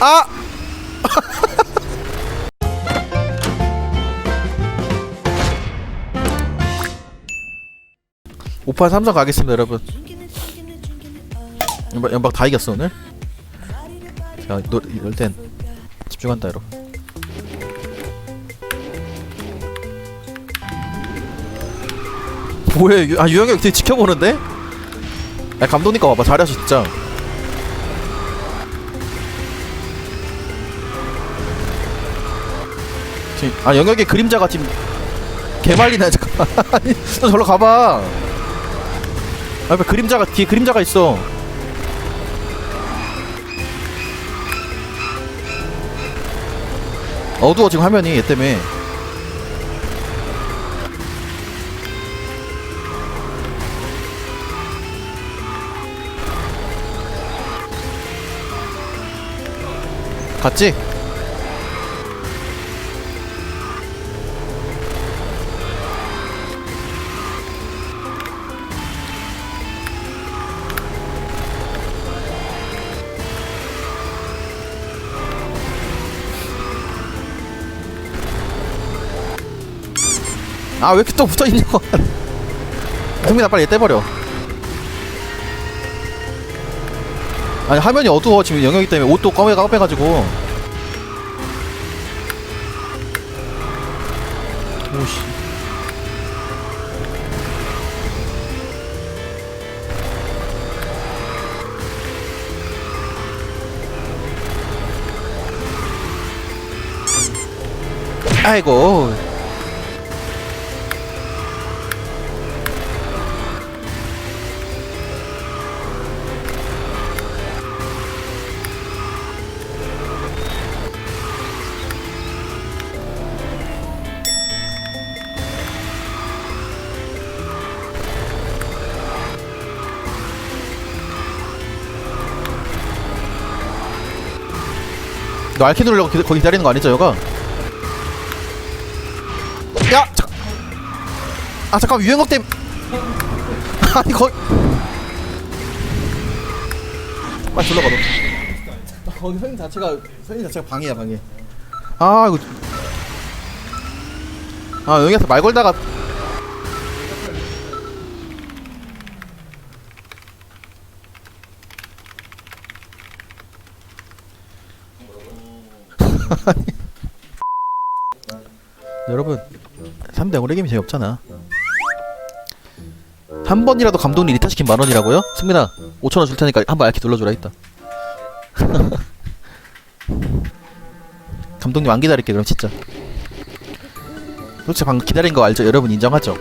아! 오판 삼성 가겠습니다 여러분. 연박, 연박 다 이겼어 오늘? 자 노, 이럴 땐 집중한다 여러분. 유- 아 유영이 형 되게 지켜보는데? 야 감독님 거 봐봐. 잘하셔 진짜 아 영역의 그림자가 지금 개말리네 잠깐만. 너 절로 가봐. 아 옆에 그림자가 뒤에 그림자가 있어. 어두워 지금 화면이 얘 때문에. 갔지? 아 왜 이렇게 또 붙어있냐고 승민아 빨리 얘 떼버려. 아니 화면이 어두워. 지금 영역이 때문에 옷도 검게 까매가지고. 오씨. 아이고 너 알키 누르려고 기, 거기 기다리는 거 아니죠, 여가? 야! 잠... 아, 잠깐 유행어 땜... 아니, 거기... 빨리 둘러가, 너. 거기 선임 자체가, 선임 자체가 방이야, 방이. 아, 이거... 아, 여기서 말 걸다가... 여러분 3대 0으로 이기면 재미없잖아 한 번이라도 감독님 리타시킨 만원이라고요? 승민아 5천원 줄 테니까 한 번 알키 눌러주라 했다 감독님 안 기다릴게 그럼 진짜 솔직히 방금 기다린 거 알죠? 여러분 인정하죠?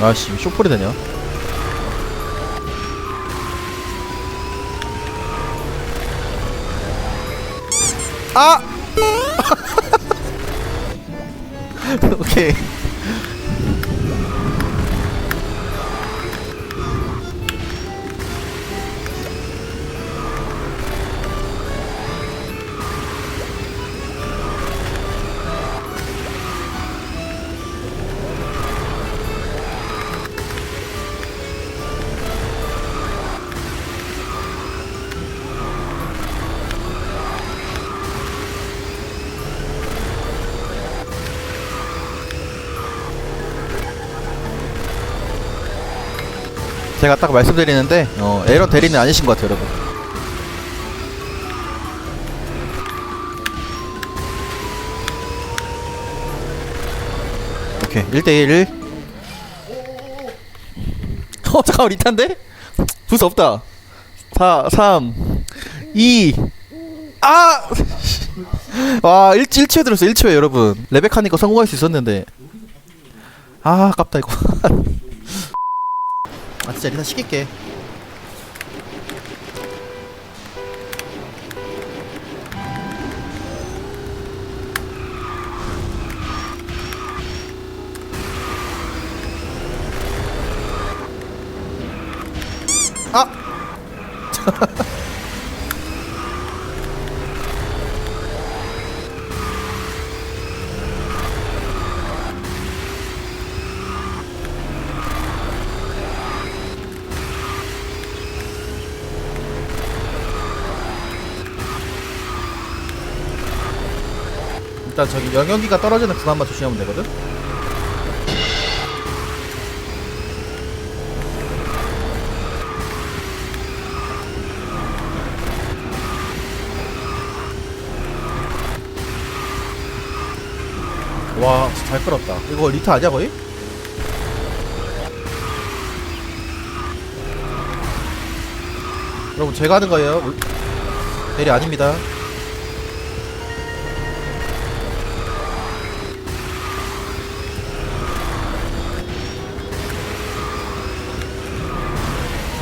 아씨 쇼폴이 되냐? 아! 오케이. 제가 딱 말씀드리는데 어, 에러 대리는 아니신 것 같아요, 여러분. 오케이, 1대1. 어, 잠깐만, 리탄데? 부스 없다. 4, 3, 2, 아! 와, 1, 1초에 들었어, 1초에, 여러분. 레베카니까 성공할 수 있었는데. 아, 아깝다, 이거. 아 진짜 리사 시킬게 아! 일단 저기 영역기가 떨어지는 구간만 조심하면 되거든 와, 잘 끌었다. 이거 리타 아니야, 거의? 여러분, 제가 하는 거예요. 울- 대리 아닙니다.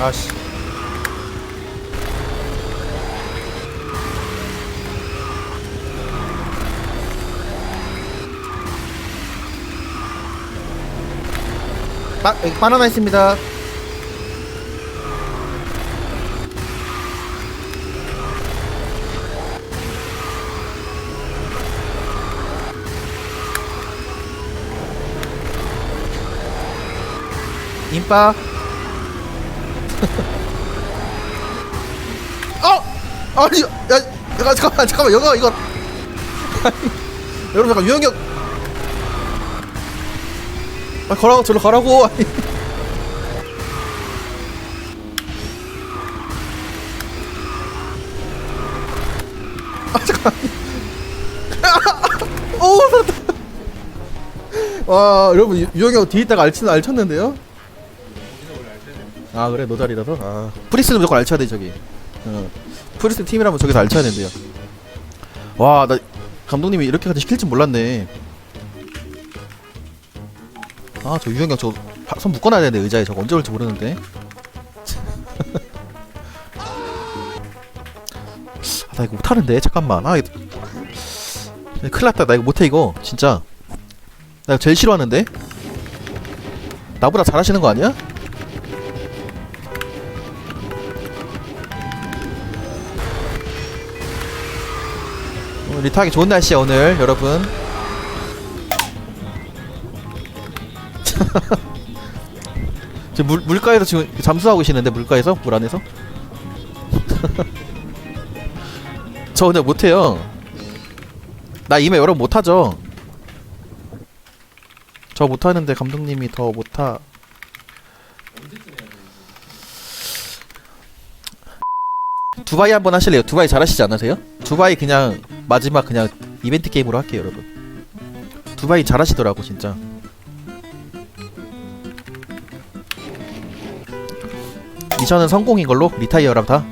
아씨. 바, 여기 바나나 있습니다. 임빠. 어! 아니, 야, 야, 잠깐만, 잠깐만, 이거, 이거. 여러분, 잠깐, 유영혁. 아, 가라고, 저로 가라고. 아, 잠깐. 오. 와, 여러분, 유- 유영혁 뒤에 있다가 알치는 알쳤는데요? 아, 그래, 너 자리라서? 아. 프리스는 무조건 알쳐야 돼, 저기. 어. 프리스 팀이라면 저기서 알쳐야 된대요. 와, 나 감독님이 이렇게까지 시킬 줄 몰랐네. 아, 저 유영경 저손 묶어놔야 되는데 의자에 저거 언제 올지 모르는데. 아, 나 이거 못하는데 잠깐만. 아, 이거... 야, 큰일 났다. 나 이거 못해 이거 진짜. 나 이거 제일 싫어하는데. 나보다 잘하시는 거 아니야? 리타하기 좋은 날씨야 오늘 여러분 지금 물, 물가에서 지금 잠수하고 계시는데 물가에서? 물 안에서? 저 근데 못해요 나 이메 여러분 못하죠 저 못하는데 감독님이 더 못하 두바이 한번 하실래요? 두바이 잘하시지 않으세요? 두바이 그냥 마지막 그냥 이벤트 게임으로 할게요 여러분 두바이 잘하시더라고 진짜 미션은 성공인 걸로 리타이어랑 다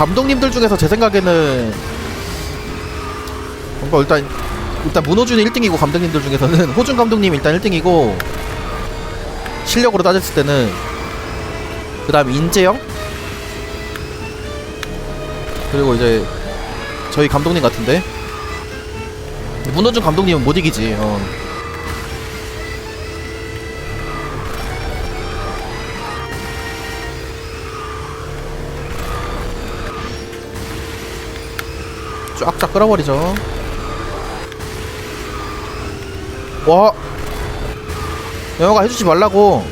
감독님들 중에서 제 생각에는 뭔가 일단 일단 문호준이 1등이고 감독님들 중에서는 호준 감독님이 일단 1등이고 실력으로 따졌을 때는 그 다음 인재영 그리고 이제 저희 감독님 같은데 문호준 감독님은 못 이기지 어. 쫙쫙 끌어버리죠. 와, 영화가 해주지 말라고.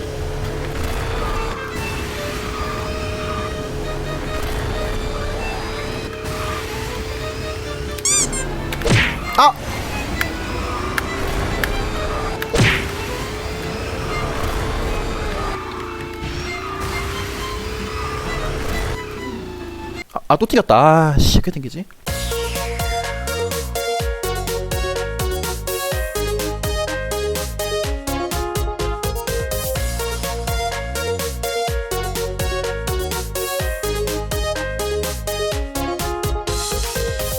아! 아, 아, 또 튀겼다. 아, 씨, 왜 튕기지?